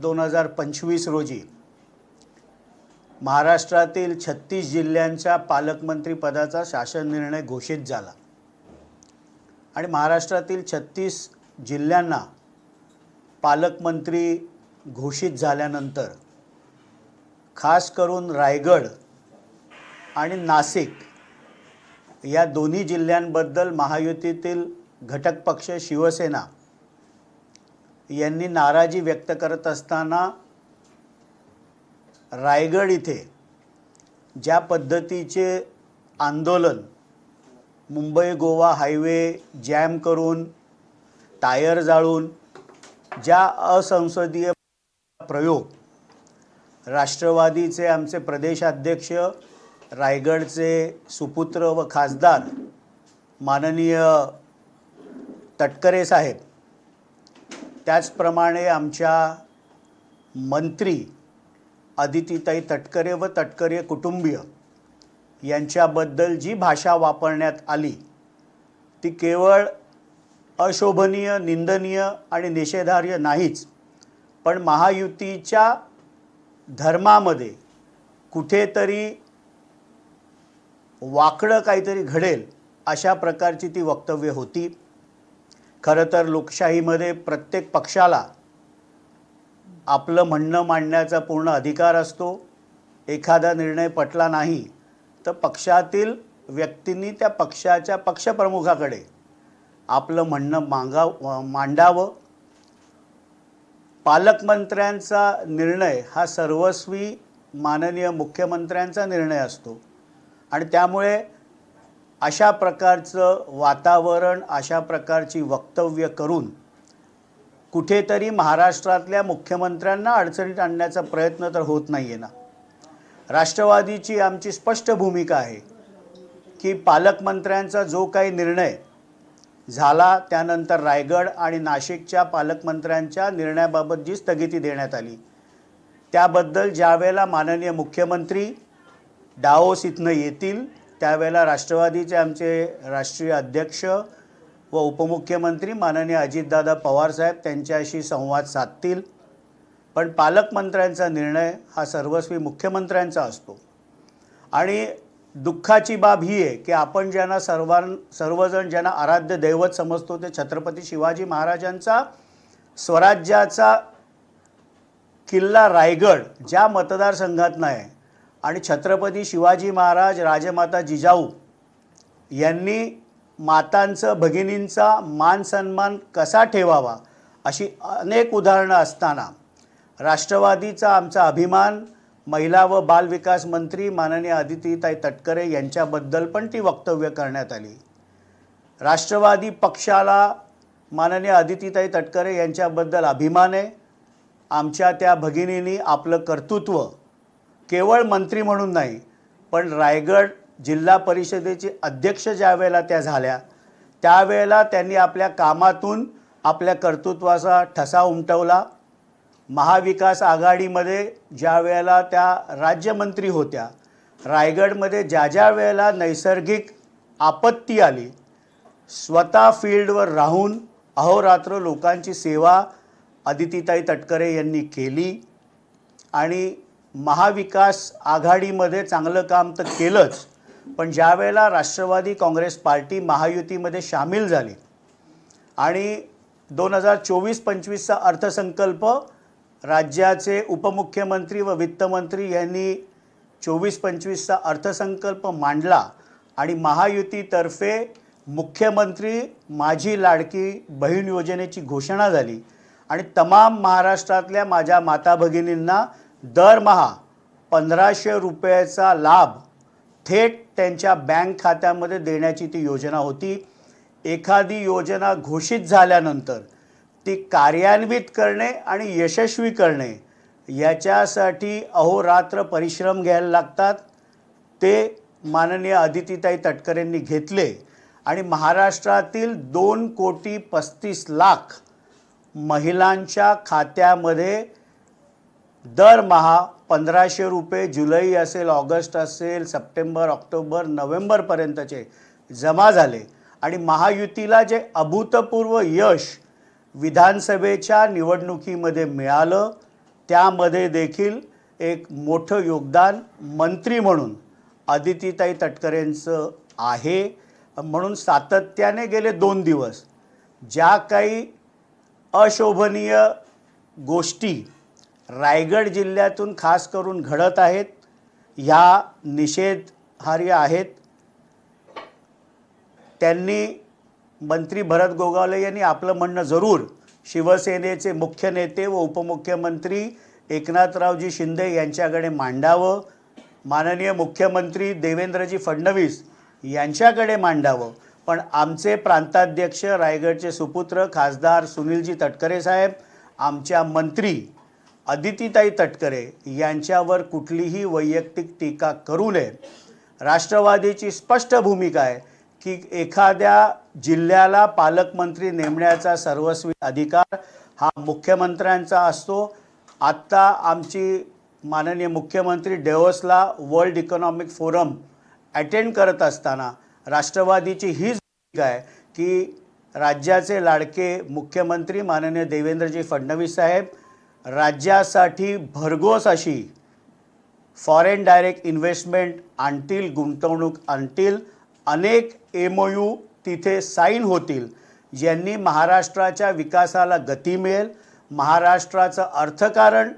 दोन हजार पंचवीस रोजी महाराष्ट्रातील छत्तीस जिल्ह्यांच्या पालकमंत्री पदाचा शासन निर्णय घोषित झाला. आणि महाराष्ट्रातील छत्तीस जिल्ह्यांना पालकमंत्री घोषित झाल्यानंतर खास करून रायगड आणि नाशिक या दोन्ही जिल्ह्यांबद्दल महायुतीतील घटक पक्ष शिवसेना यांनी नाराजी व्यक्त करत असताना रायगड इथे ज्या पद्धतीचे आंदोलन मुंबई गोवा हायवे जॅम करून टायर जाळून ज्या असंसदीय प्रयोग राष्ट्रवादीचे आमचे प्रदेशाध्यक्ष रायगडचे सुपुत्र व खासदार माननीय तटकरे साहेब त्याचप्रमाणे आमच्या मंत्री अदितीताई तटकरे व तटकरे कुटुंबीय यांच्याबद्दल जी भाषा वापरण्यात आली ती केवळ अशोभनीय निंदनीय आणि निषेधार्ह नाहीच पण महायुतीच्या धर्मामध्ये कुठेतरी वाकडं काहीतरी घडेल अशा प्रकारची ती वक्तव्य होती. खरं तर लोकशाहीमध्ये प्रत्येक पक्षाला आपलं म्हणणं मांडण्याचा पूर्ण अधिकार असतो. एखादा निर्णय पटला नाही तर पक्षातील व्यक्तींनी त्या पक्षाच्या पक्षप्रमुखाकडे आपलं म्हणणं मागाव मांडावं. पालकमंत्र्यांचा निर्णय हा सर्वस्वी माननीय मुख्यमंत्र्यांचा निर्णय असतो. आणि त्यामुळे अशा प्रकारचं वातावरण अशा प्रकारची वक्तव्य करून कुठेतरी महाराष्ट्रातल्या मुख्यमंत्र्यांना अडचणीत आणण्याचा प्रयत्न तर होत नाही आहे ना. राष्ट्रवादीची आमची स्पष्ट भूमिका आहे की पालकमंत्र्यांचा जो काही निर्णय झाला त्यानंतर रायगड आणि नाशिकच्या पालकमंत्र्यांच्या निर्णयाबाबत जी स्थगिती देण्यात आली त्याबद्दल ज्यावेळेला माननीय मुख्यमंत्री डाओस इथनं येतील त्यावेळेला राष्ट्रवादीचे आमचे राष्ट्रीय अध्यक्ष व उपमुख्यमंत्री माननीय अजितदादा पवारसाहेब त्यांच्याशी संवाद साधतील. पण पालकमंत्र्यांचा निर्णय हा सर्वस्वी मुख्यमंत्र्यांचा असतो. आणि दुःखाची बाब ही आहे की आपण ज्यांना सर्वां सर्वजण ज्यांना आराध्य दैवत समजतो ते छत्रपती शिवाजी महाराजांचा स्वराज्याचा किल्ला रायगड ज्या मतदारसंघात आहे आणि छत्रपती शिवाजी महाराज राजमाता जिजाऊ यांनी मातांचं भगिनींचा मान सन्मान कसा ठेवावा अशी अनेक उदाहरणं असताना राष्ट्रवादीचा आमचा अभिमान महिला व बालविकास मंत्री माननीय आदितीताई तटकरे यांच्याबद्दल पण ती वक्तव्य करण्यात आली. राष्ट्रवादी पक्षाला माननीय आदितीताई तटकरे यांच्याबद्दल अभिमान आहे. आमच्या त्या भगिनींनी आपलं कर्तृत्व केवळ मंत्री म्हणून नाही पण रायगड जिल्हा परिषदेचे अध्यक्ष ज्या वेळेला त्या झाल्या त्यावेळेला त्यांनी आपल्या कामातून आपल्या कर्तृत्वाचा ठसा उमटवला. महाविकास आघाडीमध्ये ज्या वेळेला त्या राज्यमंत्री होत्या रायगडमध्ये ज्या ज्या वेळेला नैसर्गिक आपत्ती आली स्वतः फील्डवर राहून अहोरात्र लोकांची सेवा अदितीताई तटकरे यांनी केली आणि महाविकास आघाडीमध्ये चांगलं काम तर केलंच पण ज्या वेळेला राष्ट्रवादी काँग्रेस पार्टी महायुतीमध्ये सामील झाली आणि दोन हजार चोवीस पंचवीसचा अर्थसंकल्प राज्याचे उपमुख्यमंत्री व वित्तमंत्री यांनी चोवीस पंचवीसचा अर्थसंकल्प मांडला आणि महायुतीतर्फे मुख्यमंत्री माझी लाडकी बहीण योजनेची घोषणा झाली. आणि तमाम महाराष्ट्रातल्या माझ्या माता भगिनींना दरमहा पंधराशे रुपयाचा लाभ थेट त्यांच्या बँक खात्यामध्ये देण्याची ती योजना होती. एखादी योजना घोषित झाल्यानंतर ती कार्यान्वित करणे आणि यशस्वी करणे याच्यासाठी अहोरात्र परिश्रम घ्यायला लागतात. ते माननीय अदितीताई तटकरेंनी घेतले आणि महाराष्ट्रातील दोन कोटी पस्तीस लाख महिलांच्या खात्यामध्ये दरमहा पंधराशे रुपये जुलै असेल ऑगस्ट असेल सप्टेंबर ऑक्टोबर नोव्हेंबरपर्यंतचे जमा झाले. आणि महायुतीला जे अभूतपूर्व यश विधानसभेच्या निवडणुकीमध्ये मिळालं त्यामध्ये देखील एक मोठं योगदान मंत्री म्हणून आदितीताई तटकरेंचं आहे. म्हणून सातत्याने गेले दोन दिवस. ज्या काही अशोभनीय गोष्टी रायगड जिल्ह्यातून खास करून घडत आहेत ह्या निषेधहार्य आहेत. त्यांनी मंत्री भरत गोगावले यांनी आपलं म्हणणं जरूर शिवसेनेचे मुख्य नेते व उपमुख्यमंत्री एकनाथरावजी शिंदे यांच्याकडे मांडावं. माननीय मुख्यमंत्री देवेंद्रजी फडणवीस यांच्याकडे मांडावं. पण आमचे प्रांताध्यक्ष रायगडचे सुपुत्र खासदार सुनीलजी तटकरे साहेब आमच्या मंत्री अदितीताई तटकरे यांच्यावर कुठलीही वैयक्तिक टीका करू नये. राष्ट्रवादीची स्पष्ट भूमिका आहे की एखाद्या जिल्ह्याला पालकमंत्री नेमण्याचा सर्वस्वी अधिकार हा मुख्यमंत्र्यांचा असतो. आत्ता आमची माननीय मुख्यमंत्री डेवोसला वर्ल्ड इकॉनॉमिक फोरम अटेंड करत असताना राष्ट्रवादीची हीच भूमिका आहे की राज्याचे लाडके मुख्यमंत्री माननीय देवेंद्रजी फडणवीस साहेब राज्यासाठी भरघोस अशी फॉरेन डायरेक्ट इन्व्हेस्टमेंट आणतील गुंतवणूक आणतील. अनेक एम ओ यू तिथे साईन होतील. ज्यांनी महाराष्ट्राच्या विकासाला गती मिळेल महाराष्ट्राचं अर्थकारण